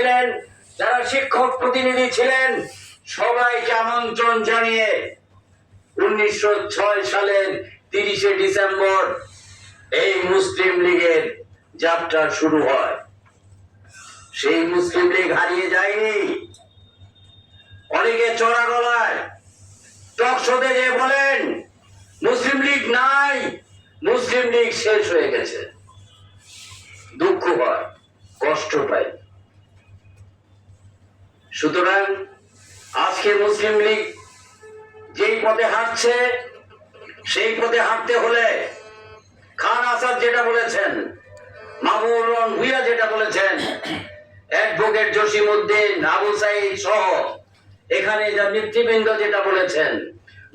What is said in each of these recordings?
ছিলেন, যারা শিক্ষক প্রতিনিধি ছিলেন, সবাইকে আমন্ত্রণ জানিয়ে উনিশশো ছয় সালের তিরিশে ডিসেম্বর এই মুসলিম লীগের যাত্রা শুরু হয়। সেই মুসলিম লীগ হারিয়ে যায়নি। অনেকে চড়া গলায় টক শোতে যে বলেন, মুসলিম লীগ নাই, মুসলিম লীগ শেষ হয়ে গেছে। দুঃখ হয়, কষ্ট পাই। সুতরাং আজকে মুসলিম লীগ যেই পথে হাঁটছে, সেই পথে হাঁটতে হলে খান আসাদ যেটা বলেছেন রহমান ভুইয়া যেটা বলেছেন, অ্যাডভোকেট জসিম উদ্দিন আবু সাইদ সহ এখানে যা নেতৃবৃন্দ যেটা বলেছেন,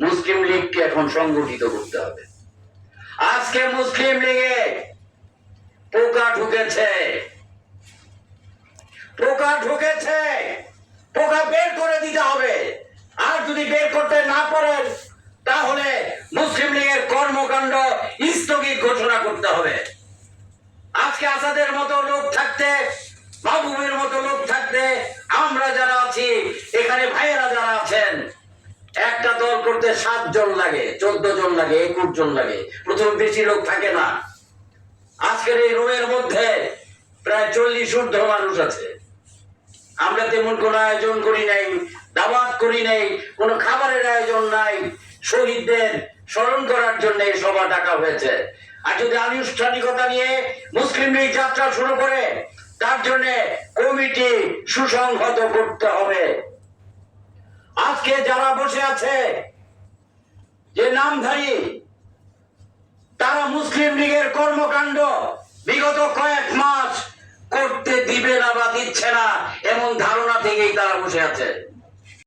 মুসলিম লীগকে এখন সংগঠিত করতে হবে। আজকে মুসলিম লীগে পোকা ঢুকেছে। পোকা ঢুকেছে। পোকা বের করে দিতে হবে। আর যদি বের করতে না পারেন, তাহলে মুসলিম লীগের কর্মকাণ্ড স্থগিত ঘোষণা করতে হবে। আজকে আসাদের মতো লোক থাকতে, মাহবুবের মতো লোক থাকতে আমরা যারা আছি, এখানে ভাইয়েরা যারা আছেন, একটা দল করতে সাত জন লাগে চোদ্দ জন লাগে একুশ জন লাগে। প্রথম বেশি লোক থাকে না। আজকের এই রুমের মধ্যে প্রায় চল্লিশ ঊর্ধ্ব মানুষ আছে। আমরা তেমন কোনো আয়োজন করি নাই, দাওয়াত করি নাই, কোনো খাবারের আয়োজন নাই। শহীদদের স্মরণ করার জন্য এই সভা ডাকা হয়েছে। আর যদি আনুষ্ঠানিকতা নিয়ে মুসলিম লীগ যাত্রা শুরু করে, তার জন্য কমিটি সুসংহত করতে হবে। আজকে যারা বসে আছে, যে নামধারী, তারা মুসলিম লীগের কর্মকাণ্ড বিগত কয়েক মাস করতে দিবে না বা দিচ্ছে না এমন ধারণা থেকেই তারা বসে আছে।